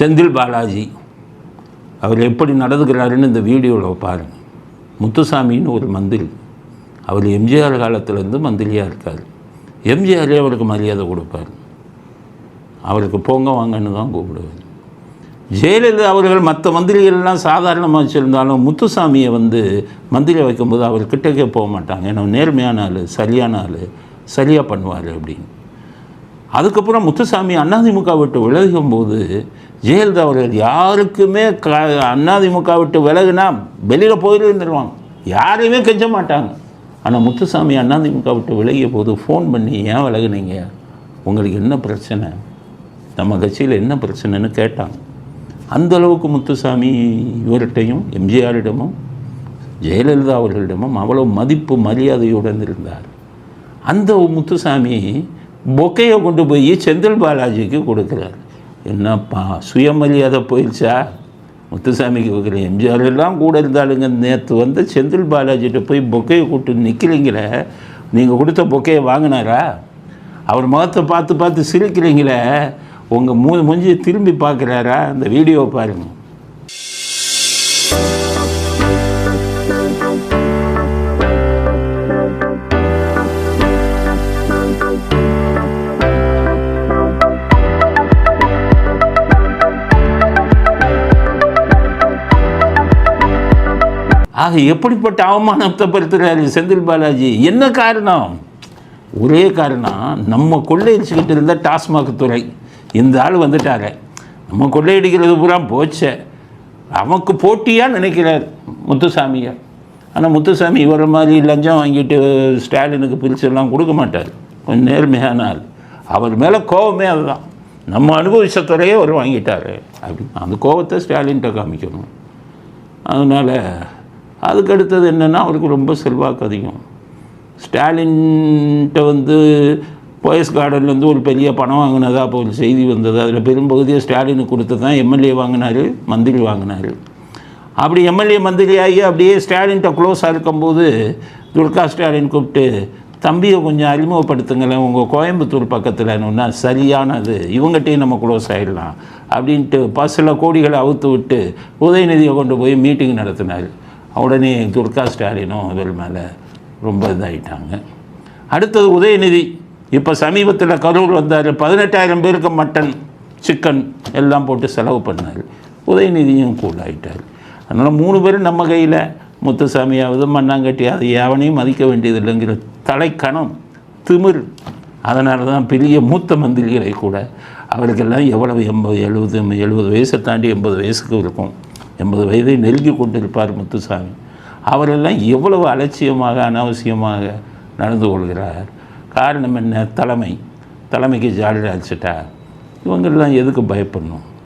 செந்தில் பாலாஜி அவர் எப்படி நடந்துக்கிறாருன்னு இந்த வீடியோவில் பாருங்கள் முத்துசாமின்னு ஒரு மந்திரி. அவர் எம்ஜிஆர் காலத்திலேருந்து மந்திரியாக இருக்கார். எம்ஜிஆரே அவருக்கு மரியாதை கொடுப்பார். அவருக்கு போங்க வாங்கன்னு தான் கூப்பிடுவார். ஜெயலலிதா அவர்கள் மற்ற மந்திரிகள்லாம் சாதாரணமாக வச்சுருந்தாலும் முத்துசாமியை வந்து மந்திரியை வைக்கும்போது அவர் கிட்டக்கே போக மாட்டாங்க. ஏன்னா நேர்மையான ஆள் சரியான ஆள் சரியாக பண்ணுவார் அப்படின்னு. அதுக்கப்புறம் முத்துசாமி அதிமுக விட்டு விலகும் போது ஜெயலலிதா அவர்கள் யாருக்குமே க அதிமுக விட்டு விலகுனா வெளியில் போயிருந்துருவாங்க யாரையுமே கெஞ்ச மாட்டாங்க. ஆனால் முத்துசாமி அதிமுக விட்டு விலகிய போது ஃபோன் பண்ணி ஏன் விலகுனீங்க? உங்களுக்கு என்ன பிரச்சனை? நம்ம கட்சியில் என்ன பிரச்சனைன்னு கேட்டாங்க. அந்தளவுக்கு முத்துசாமி இவர்கிட்டையும் எம்ஜிஆரிடமும் ஜெயலலிதா அவர்களிடமும் அவ்வளோ மதிப்பு மரியாதையுடன் இருந்தார் அந்த முத்துசாமி பொக்கையை கொண்டு போய் செந்தில் பாலாஜிக்கு கொடுக்குறாரு. என்னப்பா சுயமரியாதை போயிடுச்சா? முத்துசாமிக்கு வைக்கிற எம்ஜிஆர் எல்லாம் கூட இருந்தாலுங்க நேற்று வந்து செந்தில் பாலாஜிகிட்ட போய் பொக்கையை கூட்டு நிற்கிறீங்களே நீங்கள் கொடுத்த பொக்கையை வாங்கினாரா? அவர் முகத்தை பார்த்து பார்த்து சிரிக்கிறீங்களே உங்கள் மூ மூஞ்சி திரும்பி பார்க்குறாரா? அந்த வீடியோவை பாருங்கள் ஆக எப்படிப்பட்ட அவமானத்தை படுத்துகிறாரு செந்தில் பாலாஜி? என்ன காரணம்? ஒரே காரணம் நம்ம கொள்ளையடிச்சுக்கிட்டு இருந்த டாஸ்மாக் துறை இந்த ஆள் வந்துட்டாரு. நம்ம கொள்ளையடிக்கிறது பூரா போச்சே. அவனுக்கு போட்டியாக நினைக்கிறார் முத்துசாமியை ஆனால் முத்துசாமி இவர மாதிரி லஞ்சம் வாங்கிட்டு ஸ்டாலினுக்கு பிரிச்செல்லாம் கொடுக்க மாட்டார். கொஞ்சம் நேர்மையான ஆள். அவர் மேலே கோபமே அதுதான். நம்ம அனுபவித்த துறையே அவர் வாங்கிட்டார். அப்படின்னு அந்த கோபத்தை ஸ்டாலின்கிட்ட காமிக்கணும். அதனால் அதுக்கு அடுத்தது என்னென்னா அவருக்கு ரொம்ப செல்வாக்கு அதிகம். ஸ்டாலின்கிட்ட வந்து போயஸ் கார்டன்லேருந்து ஒரு பெரிய பணம் வாங்கினதா அப்போ ஒரு செய்தி வந்தது. அதில் பெரும்பகுதியை ஸ்டாலினுக்கு கொடுத்து தான் எம்எல்ஏ வாங்கினார் மந்திரி வாங்கினார். அப்படி எம்எல்ஏ மந்திரி ஆகி அப்படியே ஸ்டாலின்கிட்ட க்ளோஸாக இருக்கும்போது துர்கா ஸ்டாலின் கூப்பிட்டு தம்பியை கொஞ்சம் அறிமுகப்படுத்துங்களேன் உங்கள் கோயம்புத்தூர் பக்கத்தில் ஒன்றா சரியானது இவங்ககிட்டையும் நம்ம க்ளோஸ் ஆகிடலாம் அப்படின்ட்டு பஸ்ஸில் கோடிகளை அவுத்து விட்டு உதயநிதியை கொண்டு போய் மீட்டிங் நடத்தினார். உடனே துர்கா ஸ்டாலினும் இவர் மேலே ரொம்ப இதாகிட்டாங்க அடுத்தது உதயநிதி. இப்போ சமீபத்தில் கரூர் வந்தார். பதினெட்டாயிரம் பேருக்கு மட்டன் சிக்கன் எல்லாம் போட்டு செலவு பண்ணார். உதயநிதியும் கூட ஆகிட்டார் அதனால் மூணு பேரும் நம்ம கையில். முத்துசாமியாவது மண்ணாங்கட்டி அது எவனையும் மதிக்க வேண்டியதில்லைங்கிற தலைக்கணம் திமிர். அதனால தான் பெரிய மூத்த மந்திரிகளை கூட அவருக்கெல்லாம் எவ்வளவு எண்பது எழுபது எழுபது வயசை தாண்டி எண்பது வயசுக்கு இருக்கும். எண்பது வயதை நெருங்கி கொண்டிருப்பார் முத்துசாமி. அவரெல்லாம் எவ்வளவு அலட்சியமாக அனாவசியமாக நடந்து கொள்கிறார். காரணம் என்ன? தலைமை. தலைமைக்கு ஜாலியாக அடிச்சிட்டா இவங்கெல்லாம் எதுக்கு பயப்படணும்?